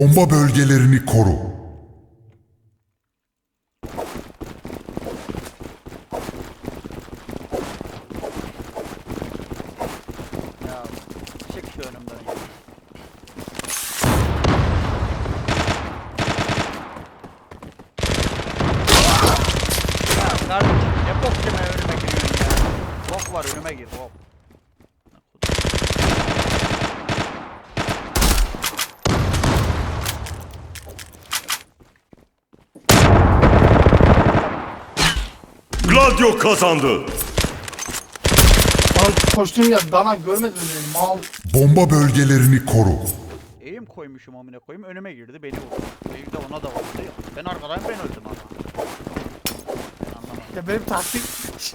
Bomba bölgelerini koru. Ya çek şu önümden ya. Ya kardeşim ne bok yeme önüme giriyorsun ya. Bok var önüme gir bok. Gladio kazandı. Lan koştuğum ya dana görmedin mi? Mal. Bomba bölgelerini koru. Eğim koymuşum amına koyayım önüme girdi beni vurdu. Eğim de ona da vurdu. Ben arkadayım ben öldüm ama. Ben anlamadım. Ya benim taktik,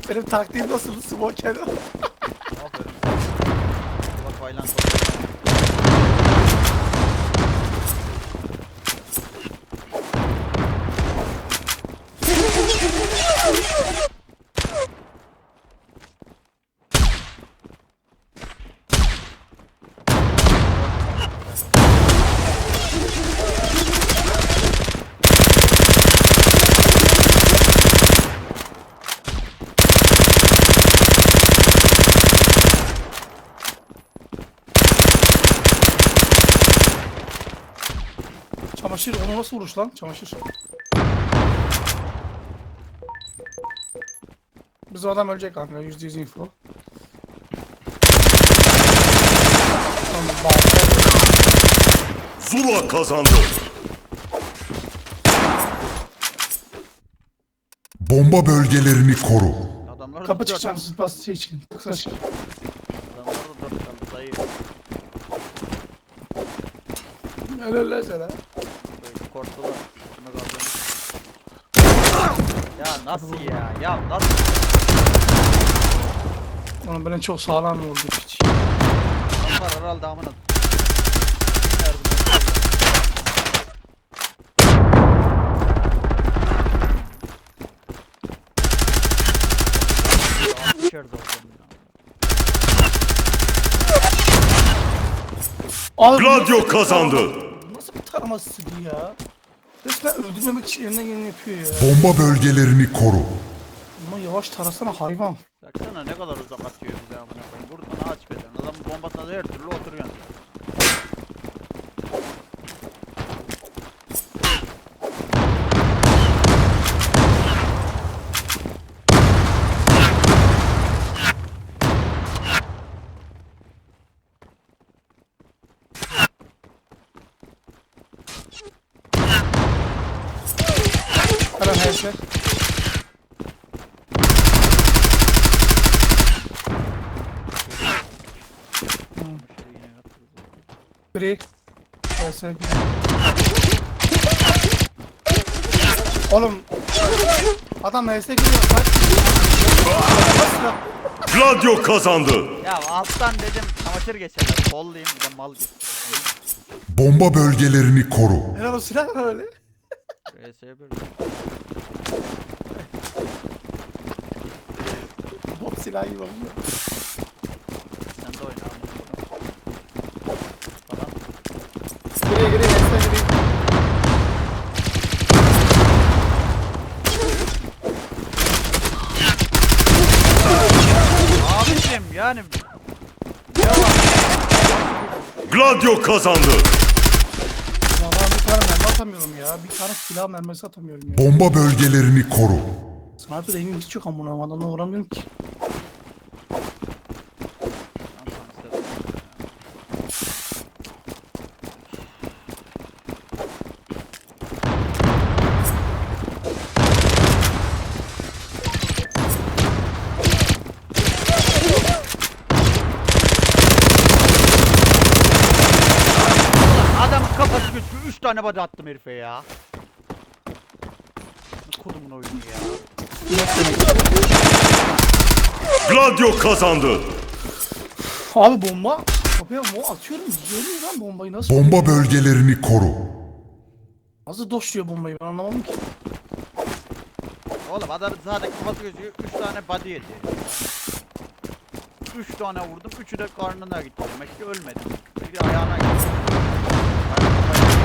benim taktiğim nasıl smoker? Aferin. Bak Vaylan Çamaşır onu nasıl vuruş lan? Çamaşır. Bizim adam ölecek kanka yüzde yüz info. Zula kazandı. Bomba bölgelerini koru. Adamlar da Kapı çıkacağım siz bas şey için. Kısa çık. Adamlar da dört kaldı dayı. Öyle öyle sana. Korktular. Üstüme kaldırmış. Ya nasıl ya? Ya nasıl? Onun beni çok sağlam vurdu hiç. Adamlar herhalde amına. İçeride olsam ya. Abi, Gladio kazandı. Nasıl bir taramasıydı ya? Resmen öldürmemek için elinden geleni yapıyor ya. Bomba bölgelerini koru. Ama yavaş tarasana hayvan. Baksana ne kadar uzak atıyor bize amına koyayım. Buradan aç beden. Adam bombasına da her türlü oturuyor. Hemen her şey. Break. Verse. Oğlum. Adam HS giriyor. Kaç. Gladio kazandı. Ya alttan dedim çamaşır geçerler. Kollayayım bir de mal geçsin. Bomba bölgelerini koru. Helal o silah ne öyle? RS bir. Bot silah gibi oldu. Sen de oyna amına koyayım. Falan. Giriyor giriyor HS giriyor. Abicim yani Gladio kazandı. Ya ben bir tane mermi atamıyorum ya. Bir tane silah mermisi atamıyorum ya. Bomba bölgelerini koru. Sniper aim'im hiç yok amına. Adamla vuramıyorum ki. Adamın kafası gözüküyor. 3 tane body attım herife ya. Kodumun oyunu ya. Gladio kazandı. Abi bomba. Kapıya bomba atıyorum. Görüyor lan bombayı nasıl? Bomba bölgelerini koru. Nasıl doşluyor bombayı ben anlamadım ki. Oğlum adam zaten kafası gözüküyor. 3 tane body yedi. 3 tane vurdum. 3'ü de karnına gitti. Demek ki ölmedi. Ayağına gitti. Ayağına gitti.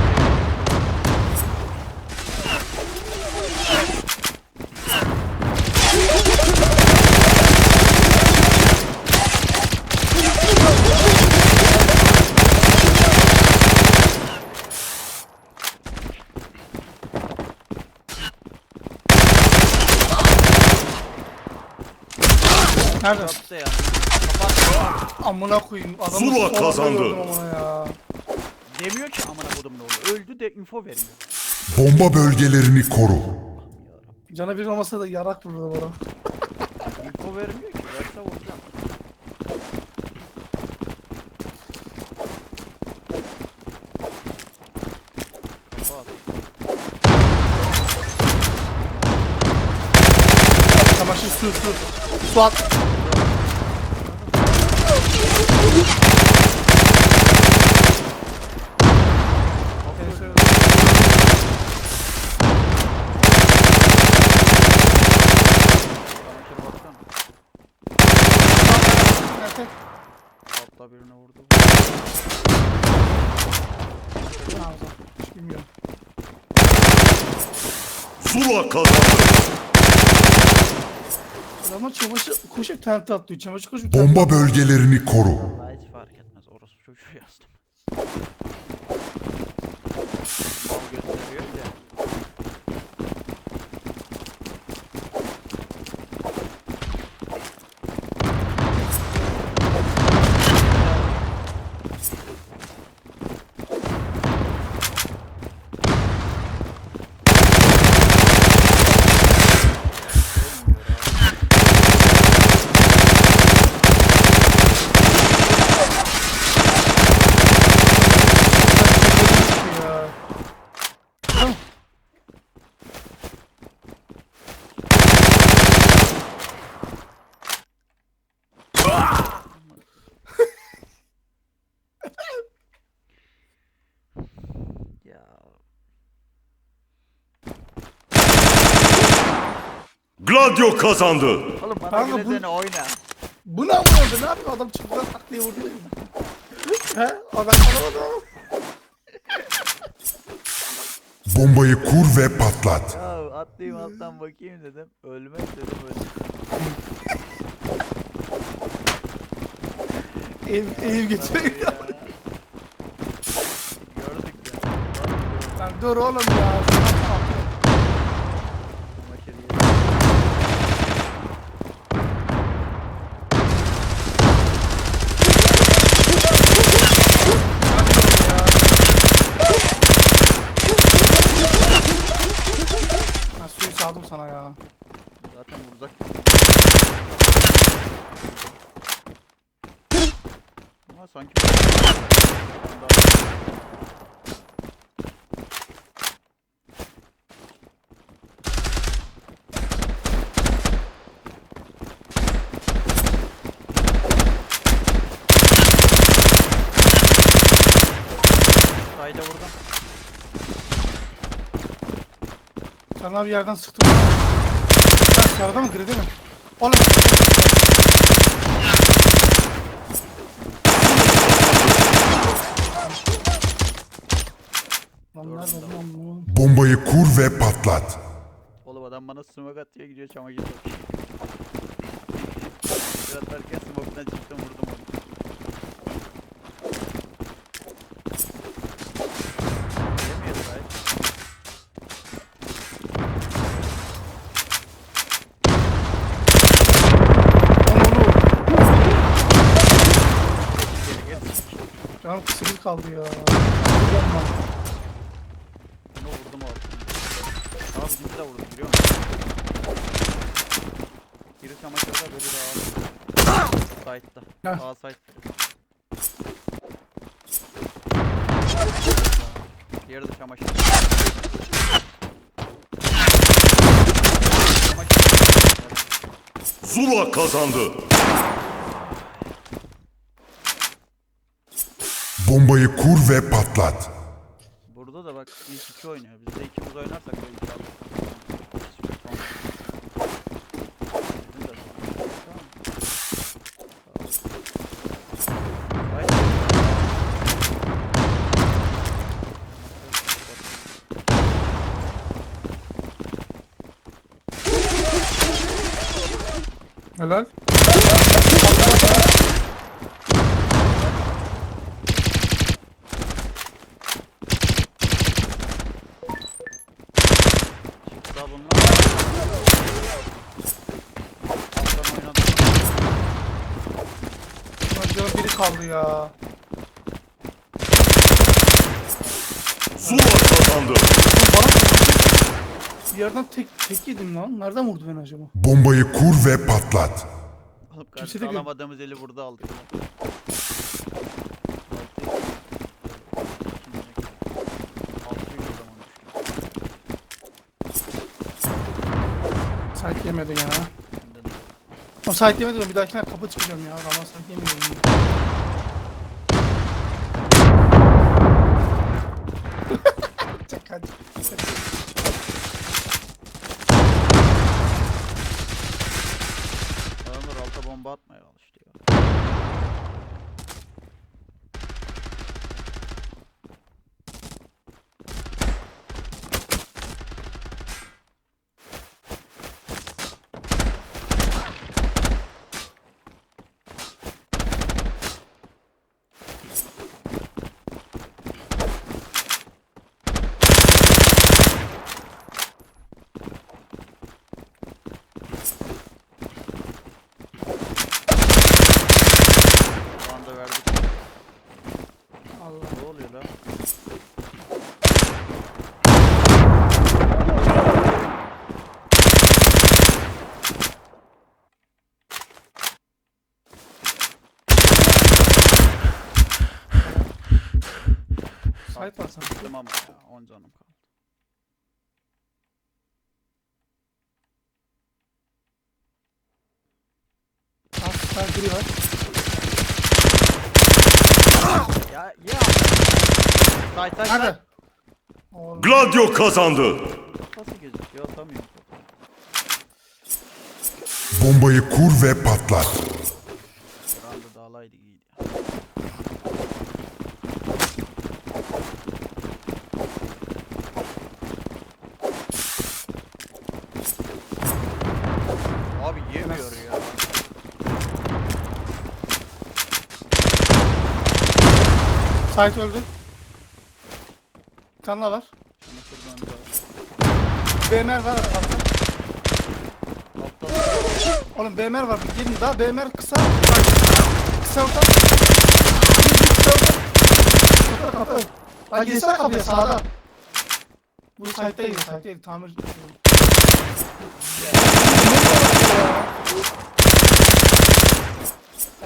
Nerede? Ya. Amına koyayım. Adamı Zula solakta kazandı. gördüm amına ya. Demiyor ki amına kodum ne oldu. Öldü de info vermiyor. Bomba bölgelerini koru. Cana bir olmasa da yarak vurdu bana. Info vermiyor ki. Su su. Su at. Birine vurdu. Bilmiyorum. Zula kazandı. Adamlar çamaşır koşup tente atlıyor. Çamaşır tente Bomba bölgelerini koru. Vallahi hiç fark etmez. Orası çocuğu yazdım. Mal gösteriyor ya. ya. Ya. Gladio kazandı. Oğlum bana Kanka bile bu- dene oyna. Bu ne koyayım? Ne yapıyor adam çıktılar tak diye vurdu. He? Adam anlamadı ama. Bombayı kur ve patlat. Ya atlayayım alttan bakayım dedim. Ölmez dedim öldüm. Ev, ev getiriyor. Ya. Gördük ya. Lan dur oğlum ya. Çamaşır yeri. Ben suyu saldım sana ya. Zaten vuracak. Ama sanki... Sayda vurdum. Sana bir yerden sıktım. Sen sarıda mı gride mi? Oğlum. Lan nerede lan bu? Bombayı kur ve patlat. Oğlum adam bana smoke atıyor gidiyor çamaşır atıyor. Bir atarken smoke'dan çıktım vurdum onu. Yemiyor gel. Canım kısırır kaldı ya. Bunu vurdum orada. Bizimki de vurdu biliyor musun? Biri çamaşırda biri de ağır. Side'da. Heh. Sağ side. Diğeri de. Çamaşır. Zula kazandı. Bombayı kur ve patlat. İlk iki oynuyor. Biz de ikimiz oynarsak da ilk alır. Bizim de Tamam. Haydi. Helal. Çıktı bunlar. Alttan oynadım. Kaldı ya. Zula kazandı. Bir yerden tek tek yedim lan. Nereden vurdu beni acaba? Bombayı kur ve patlat. Oğlum Kimse de gö- alamadığımız eli burada aldık. Site yemedi ha. O site yemedi de bir dahakine kapı çıkacağım ya. Ama site yemiyorum. Çek hadi. Adamlar alta bomba atmaya alıştı ya. Şu anda verdik. Allah. Ne oluyor lan? Site Gittim ama ya 10 canım kaldı. Al site biri var. Ya ya. Say say say. Nerede? Oğlum. Gladio kazandı. Nasıl gözüküyor atamıyorum. Bombayı kur ve patlat. Bir anda dağlaydı iyiydi. Abi yemiyor ya. Site öldü. Bir tane daha var. BMR var altta. Oğlum BMR var. Gelin daha BMR kısa. Kısa orta. Kısa orta. Kapı. Lan girsene kapıya sağda. Bu site'deydi site'deydi tamir.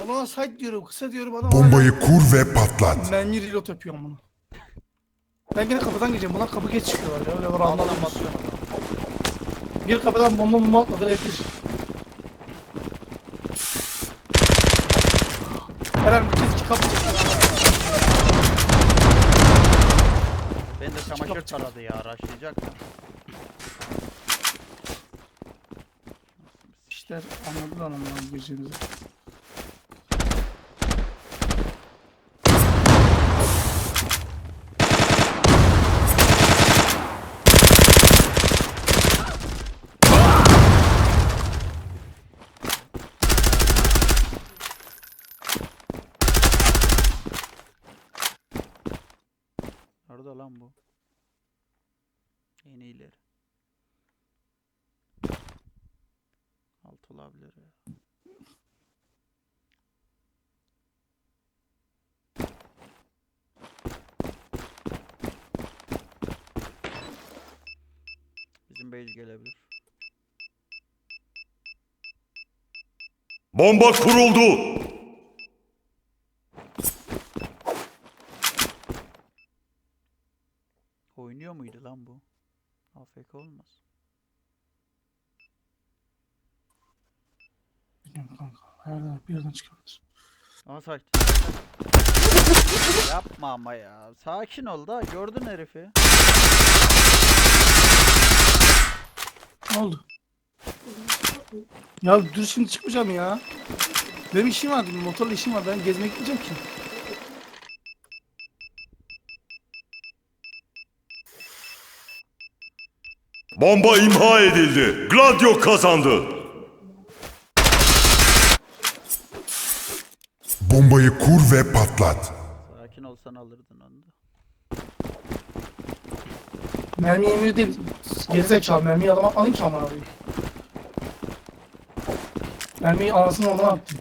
Ona site diyorum kısa diyorum adam. Bombayı kur ve patlat. Ben bir reload yapıyorum bunu. Ben gene kapıdan gireceğim. Bunlar kapı geç çıkıyorlar ya. Öyle var adamı. Bir kapıdan bomba bomba atmadı elektrik. Eren bir kez iki kapı. Ben de çamaşır taradı ya araştıracak mı? İşte anladılar onların gireceğimizi. Olabilir ya. Bizim base gelebilir. Bomba kuruldu. Oynuyor muydu lan bu? AFK olmaz. Bilmiyorum kanka. Her yerden bir yerden çıkabilir. Aha site. Yapma ama ya. Sakin ol da gördün herifi. Ne oldu? Ya dur şimdi çıkmayacağım ya. Benim işim var, motorla işim var. Ben gezmeye gideceğim ki. Bomba imha edildi. Gladio kazandı. Bombayı kur ve patlat. Sakin olsan alırdın onu da. Mermi emiri değil. Gerizekalı mermiyi adama alayım ki amına koyayım. Mermiyi anasını ondan attım.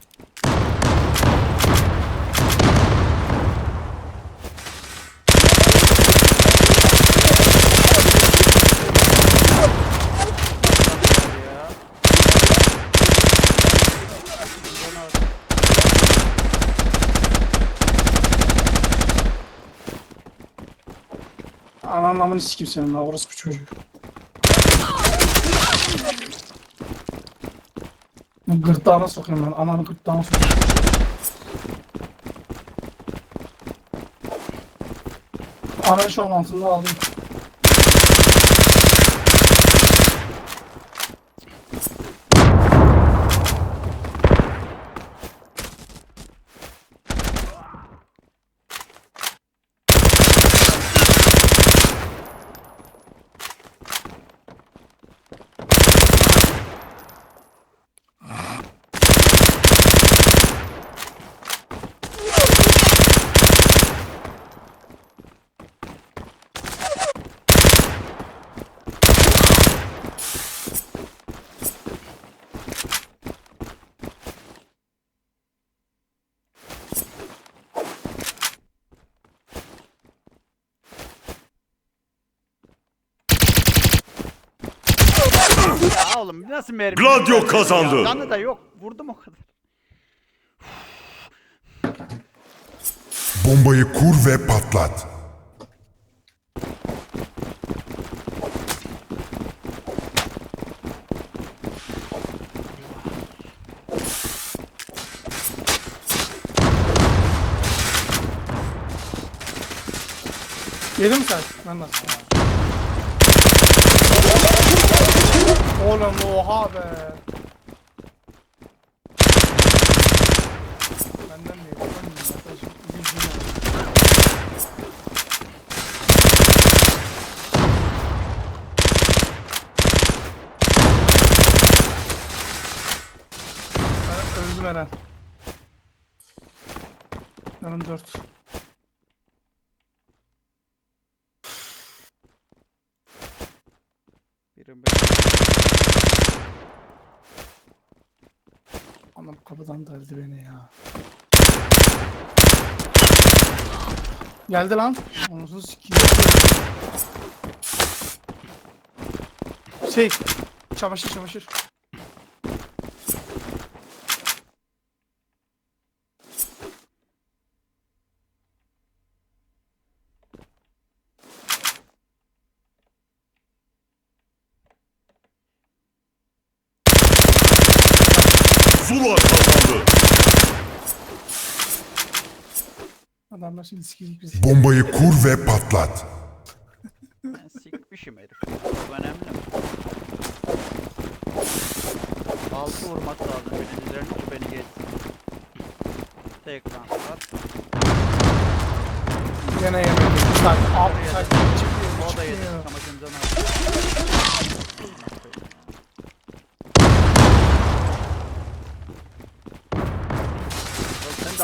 Anamını sikim senin la orası bir çocuk. Gırtlağına sokayım ben. Ananı gırtlağına sokayım. Ananı şu an altında alayım. Ya oğlum nasıl mermi? Gladio Ya, kazandı. Canı da yok. Vurdum o kadar. Bombayı kur ve patlat. Yedin mi sen? Ben de. Oğlum oha be. Benden mi? Benden mi? Arkadaşım, öldüm Eren. Canım dört. Birim Anam kapıdan deldi beni ya. Geldi lan. Onusunu sikiyim. Şey. Çamaşır çamaşır. Zula kazandı. Adamlar şimdi sikecek bizi. Bombayı kur ve patlat. Ben sikmişim herif. Bu önemli mi? Altı vurmak lazım benim üzerine ki beni geçsin. Tekrar at. Gene yemedim. Oraya sen da- çıkıyor. O da yedi. çıkıyor. Çamaşırın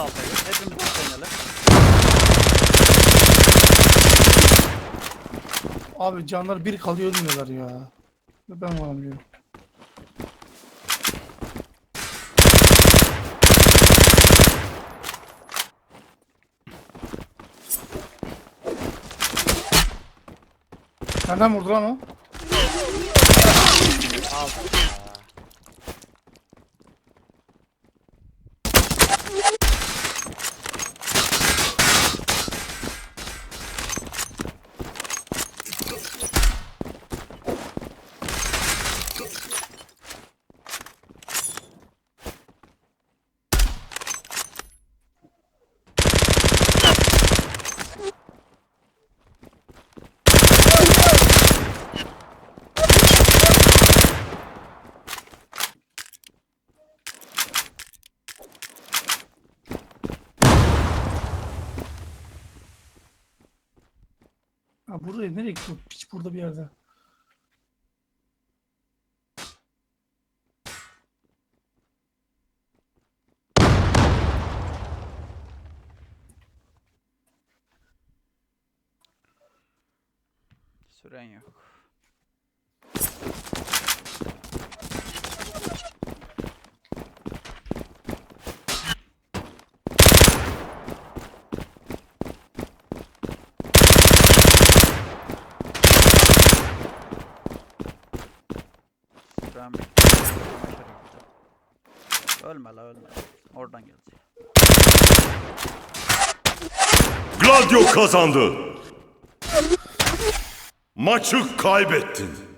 de alta gir. Hepimiz bir seneler. Abi canlar bir kalıyor ölmüyorlar ya. Ben varamıyorum. Nereden vurdu lan o? Alta. Buraya nereye gitti? Piç burada bir yerde. Süren yok. Süren Ölme la ölme. Oradan gelecek. Gladio kazandı. Maçı kaybettin.